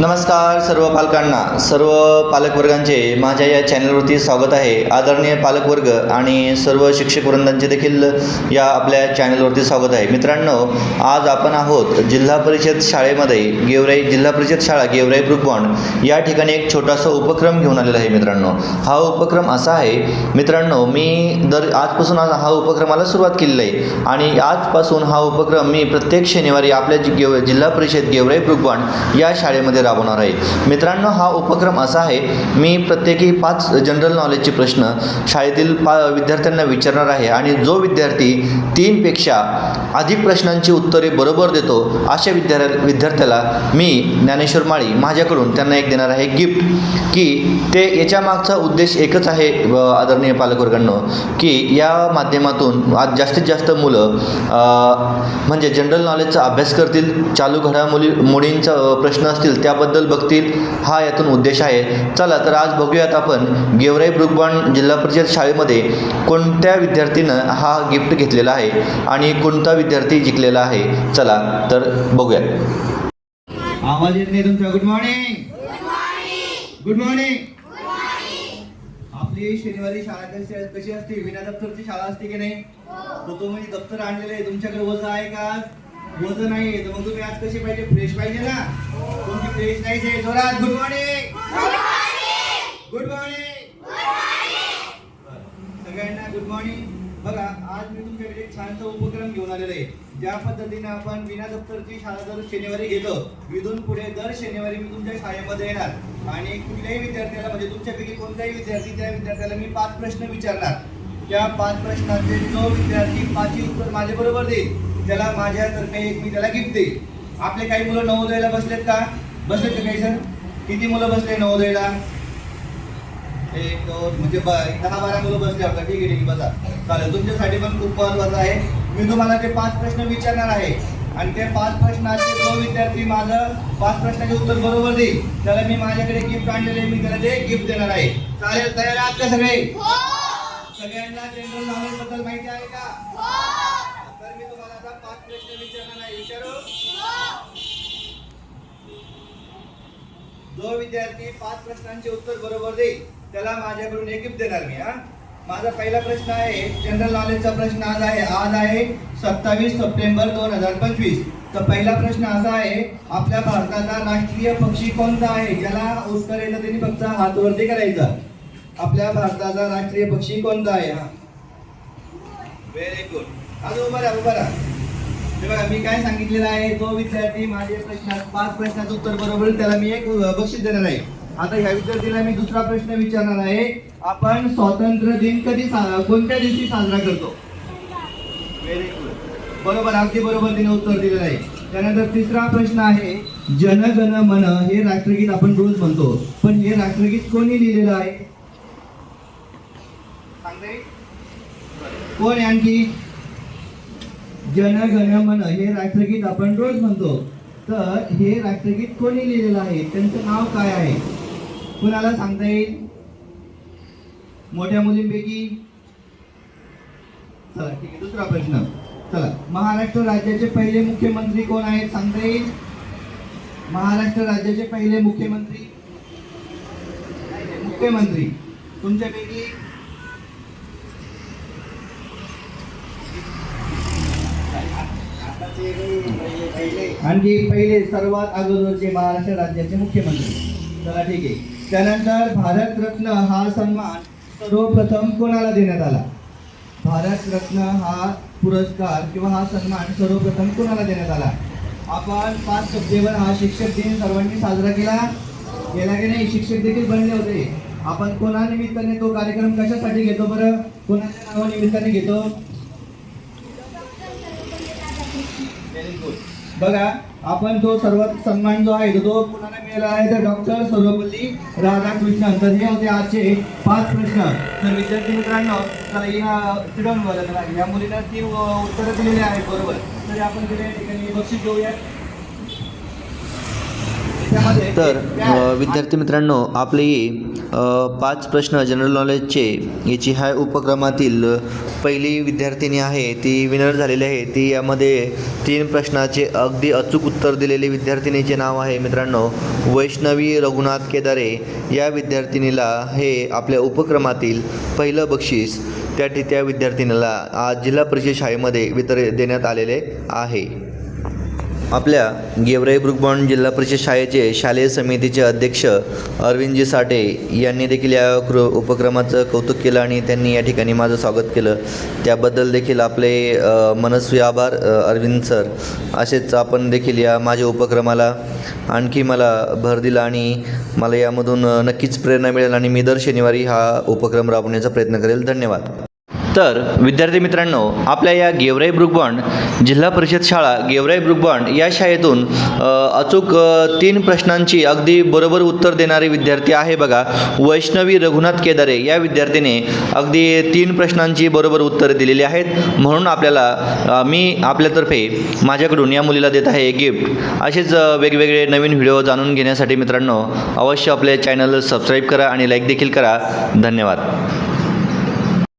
नमस्कार सर्व पालकांना सर्व पालकवर्गांचे माझ्या या चॅनलवरती स्वागत आहे. आदरणीय पालकवर्ग आणि सर्व शिक्षक वृंदांचे देखील या आपल्या चॅनलवरती स्वागत आहे. मित्रांनो आज आपण आहोत जिल्हा परिषद शाळेमध्ये गेवराई जिल्हा परिषद शाळा गेवराई ब्रुकबॉन्ड या ठिकाणी एक छोटासा उपक्रम घेऊन आलेला आहे मित्रांनो. हा उपक्रम असा आहे मित्रांनो मी दर आजपासून आज हा उपक्रमाला सुरुवात केलेली आहे आणि आजपासून हा उपक्रम मी प्रत्येक शनिवारी आपल्या जि- गेव जिल्हा परिषद गेवराई ब्रुकबॉन्ड या शाळेमध्ये राबवणार आहे. मित्रांनो हा उपक्रम असा आहे मी प्रत्येकी पाच जनरल नॉलेजचे प्रश्न शाळेतील पा विद्यार्थ्यांना विचारणार आहे आणि जो विद्यार्थी तीनपेक्षा अधिक प्रश्नांची उत्तरे बरोबर देतो अशा विद्या विद्यार्थ्याला मी ज्ञानेश्वर माळी माझ्याकडून त्यांना एक देणार आहे गिफ्ट. की ते याच्या मागचा उद्देश एकच आहे आदरणीय पालकवर्गांनो की या माध्यमातून आज जास्तीत जास्त मुलं म्हणजे जनरल नॉलेजचा अभ्यास करतील चालू घडामोडी मुलींचा प्रश्न असतील त्या याबद्दल बघतील. हा यातून उद्देश आहे. चला तर आज बघूयात आपण गेवराई ब्रुकबॉन जिल्हा परिषद शाळेमध्ये कोणत्या विद्यार्थीनं हा गिफ्ट घेतलेला आहे आणि कोणता विद्यार्थी जिंकलेला आहे? चला तर बघूयात. आवाज येत नाही तुमचा. गुड मॉर्निंग गुड मॉर्निंग आपली शनिवारी शाळा कशी कशी असते? विना दप्तरची शाळा असते की नाही? तर तो म्हणजे दप्तर आणलेलं आहे. तुमच्याकडे वजन आहे का वजन नाही तर मग तुम्ही आज कशी पाहिजे? फ्रेश पाहिजे ना? तुमची नाही से जोरात गुड मॉर्निंग. गुड मॉर्निंग सगळ्यांना गुड मॉर्निंग बघा आज मी तुमच्याकडे छानसा उपक्रम घेऊन आलेलो आहे ज्या पद्धतीने आपण विना दप्तरची शाळा दर शनिवारी घेतो विधून पुढे दर शनिवारी मी तुमच्या शाळेमध्ये येणार आणि कुठल्याही विद्यार्थ्याला म्हणजे तुमच्यापैकी कोणताही विद्यार्थी त्या विद्यार्थ्याला मी पाच प्रश्न विचारणार त्या पाच प्रश्नाचे जो विद्यार्थी पाचही उत्तर माझ्याबरोबर देईल त्याला माझ्यातर्फे एक मी त्याला गिफ्ट देईल आपले काही मुलं नवोदयला बसलेत का बसलेत का काही सर? किती मुलं बसले? नवोदयला एक दोन म्हणजे ब- दहा बारा मुलं बसले आपल्या ठीक आहे ठीक बसा. चालेल तुमच्यासाठी पण खूप महत्वाचं आहे. मी तुम्हाला ते पाच प्रश्न विचारणार आहे. आणि ते पाच प्रश्नाचे जो विद्यार्थी माझं पाच प्रश्नाचे उत्तर बरोबर देईल. त्याला मी माझ्याकडे गिफ्ट आणलेले मी त्याला ते गिफ्ट देणार आहे. चालेल तयार आहात का सगळे? सगळ्यांना जनरल नॉलेजबद्दल माहिती आहे का? तर मी तुम्हाला आता पाच प्रश्न विचारणार आहे. विचारू? जो विद्यार्थी पाच प्रश्नांचे उत्तर बरोबर देईल त्याला माझ्याकडून एक गिफ्ट देणार मी हा? माझा पहिला प्रश्न आहे जनरल नॉलेजचा प्रश्न आज आहे आज आहे सत्तावीस सप्टेंबर दोन हजार पंचवीस. तर पहिला प्रश्न असा आहे आपल्या भारताचा राष्ट्रीय पक्षी कोणता आहे? ज्याला उत्तर येतं त्यांनी फक्त हातवरती करायचा. आपल्या भारताचा राष्ट्रीय पक्षी कोणता आहे हा? व्हेरी गुड आज उभा राहा उभा राहा. बघा मी काय सांगितलेलं आहे जो विद्यार्थी माझे प्रश्नात पाच प्रश्नाचं उत्तर बरोबर त्याला मी एक बक्षीस देणार आहे. आता ह्या विद्यार्थीला मी दुसरा प्रश्न विचारणार आहे. आपण स्वातंत्र्य दिन कधी कोणत्या दिवशी साजरा करतो? व्हेरी गुड बरोबर अगदी बरोबर तिने उत्तर दिलेलं आहे. त्यानंतर तिसरा प्रश्न आहे जनगण मन हे राष्ट्रगीत आपण रोज म्हणतो. पण हे राष्ट्रगीत कोणी लिहिलेलं आहे? सांगते कोण आणखी? जन गण मन हे राष्ट्रगीत आपण रोज म्हणतो. तर हे राष्ट्रगीत कोणी लिहिलेलं आहे? त्यांचं नाव काय आहे? कुणाला सांगता येईल? मोठ्या मुलींपैकी? चला ठीक आहे दुसरा प्रश्न. चला महाराष्ट्र राज्याचे पहिले मुख्यमंत्री कोण आहेत सांगता येईल? महाराष्ट्र राज्याचे पहिले मुख्यमंत्री? मुख्यमंत्री. तुमच्यापैकी आणखी पहिले सर्वात अगोदरचे महाराष्ट्र राज्याचे मुख्यमंत्री. चला ठीक आहे. त्यानंतर भारतरत्न हा सन्मान सर्वप्रथम कोणाला देण्यात आला? भारतरत्न हा पुरस्कार किंवा हा सन्मान सर्वप्रथम कोणाला देण्यात आला? आपण पाच सप्टेंबर हा शिक्षक दिन सर्वांनी साजरा केला. गेला की नाही? शिक्षक देखील बनले होते. आपण कोणानिमित्ताने तो कार्यक्रम कशासाठी घेतो बरं? कोणाच्या नावानिमित्ताने घेतो? बघा आपण तो सर्वात सन्मान जो आहे तो- कुणाला मिळाला आहे तर डॉक्टर सर्वपल्ली राधाकृष्णन तर हे होते आजचे पाच प्रश्न. तर विद्यार्थी मित्रांनो चला या नाही या मुलीला ती उत्तरं दिलेली आहेत बरोबर. तरी आपण या ठिकाणी बक्षीस त्यामध्ये तर विद्यार्थी मित्रांनो आपली पाच प्रश्न जनरल नॉलेजचे याची ह्या उपक्रमातील पहिली विद्यार्थिनी आहे ती विनर झालेली आहे. ती यामध्ये तीन प्रश्नाचे अगदी अचूक उत्तर दिलेले विद्यार्थिनीचे नाव आहे मित्रांनो वैष्णवी रघुनाथ केदारे. या विद्यार्थिनीला हे आपल्या उपक्रमातील पहिलं बक्षीस त्या त्या विद्यार्थिनीला आज जिल्हा परिषद शाळेमध्ये वितर देण्यात आलेले आहे. आपल्या गेवराई ब्रुकबॉन्ड जिल्हा परिषद शाळेचे शालेय समितीचे अध्यक्ष अरविंदजी साठे यांनी देखील या कृ उपक्रमाचं कौतुक केलं आणि त्यांनी या ठिकाणी माझं स्वागत केलं. त्याबद्दल देखील आपले मनस्वी आभार अरविंद सर. असेच आपण देखील या माझ्या उपक्रमाला आणखी मला भर दिला आणि मला यामधून नक्कीच प्रेरणा मिळेल आणि मी दर शनिवारी हा उपक्रम राबवण्याचा प्रयत्न करेल. धन्यवाद. तर विद्यार्थी मित्रांनो आपल्या या गेवराई ब्रुकबॉन्ड जिल्हा परिषद शाळा गेवराई ब्रुकबॉन्ड या शाळेतून अचूक तीन प्रश्नांची अगदी बरोबर उत्तर देणारे विद्यार्थी आहे बघा. वैष्णवी रघुनाथ केदारे या विद्यार्थीने अगदी तीन प्रश्नांची बरोबर उत्तरे दिलेली आहेत. म्हणून आपल्याला मी आपल्यातर्फे माझ्याकडून या मुलीला देत आहे गिफ्ट असेच वेगवेगळे नवीन व्हिडिओ जाणून घेण्यासाठी मित्रांनो अवश्य आपले चॅनल सबस्क्राईब करा आणि लाईक देखील करा. धन्यवाद.